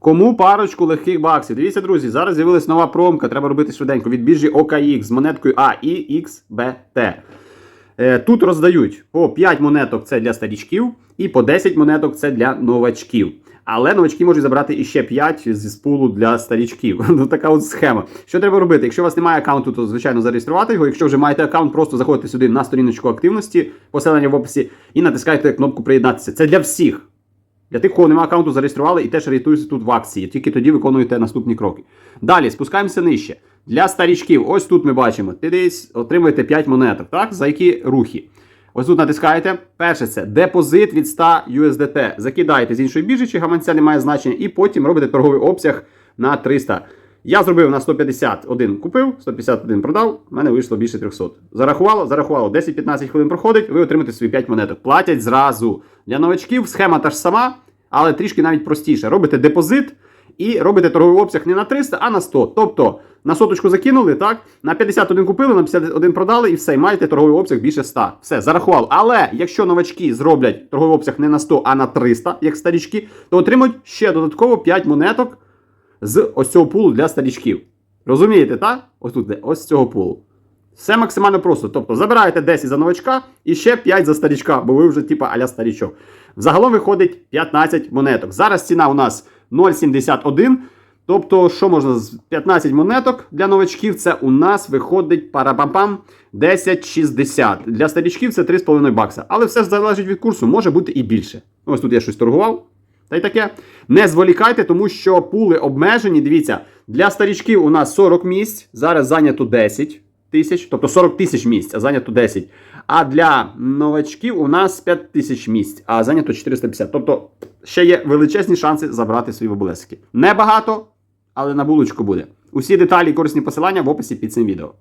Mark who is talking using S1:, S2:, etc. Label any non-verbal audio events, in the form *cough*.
S1: Кому парочку легких баксів? Дивіться, друзі, зараз з'явилась нова промка, треба робити швиденько від біржі OKX з монеткою AIXBT. Е, Тут роздають по 5 монеток це для старічків, і по 10 монеток це для новачків. Але новачки можуть забрати іще 5 зі спулу для старічків. *laughs* Ну така от схема. Що треба робити? Якщо у вас немає аккаунту, то звичайно зареєструвати його. Якщо вже маєте аккаунт, просто заходите сюди на сторіночку активності, посилання в описі, і натискаєте кнопку приєднатися. Це для всіх. Для тих, кого немає аккаунту, зареєстрували і теж реєструються тут в акції. Тільки тоді виконуєте наступні кроки. Далі спускаємося нижче. Для старічків, ось тут ми бачимо, ти десь отримуєте 5 монеток, так? За які рухи. Ось тут натискаєте. Перше це депозит від 100 USDT. Закидаєте з іншої біржі, чи гаманця не має значення, і потім робите торговий обсяг на 300. Я зробив на 151 купив, 151 продав, в мене вийшло більше 300. Зарахувало, зарахувало. 10-15 хвилин проходить, ви отримаєте свої 5 монеток. Платять зразу. Для новачків схема та ж сама, але трішки навіть простіше. Робите депозит і робите торговий обсяг не на 300, а на 100. Тобто на соточку закинули, так? На 51 купили, на 51 продали і все, маєте торговий обсяг більше 100. Все, зарахував. Але якщо новачки зроблять торговий обсяг не на 100, а на 300, як старічки, то отримують ще додатково 5 монеток з ось цього пулу для старічків. Розумієте, так? Ось тут, ось цього пулу. Все максимально просто. Тобто забираєте 10 за новачка і ще 5 за старічка, бо ви вже типа аля старічок. Загалом виходить 15 монеток. Зараз ціна у нас 0,71. Тобто, що можна з 15 монеток для новачків, це у нас виходить парапампам 10,60. Для старічків це 3,5 бакса. Але все залежить від курсу, може бути і більше. Ось тут я щось торгував. Та й таке. Не зволікайте, тому що пули обмежені. Дивіться, для старічків у нас 40 місць, зараз зайнято 10 тисяч, тобто 40 тисяч місць, а зайнято 10. А для новачків у нас 5 тисяч місць, а зайнято 450. Тобто ще є величезні шанси забрати свої облески. Небагато, але на булочку буде. Усі деталі і корисні посилання в описі під цим відео.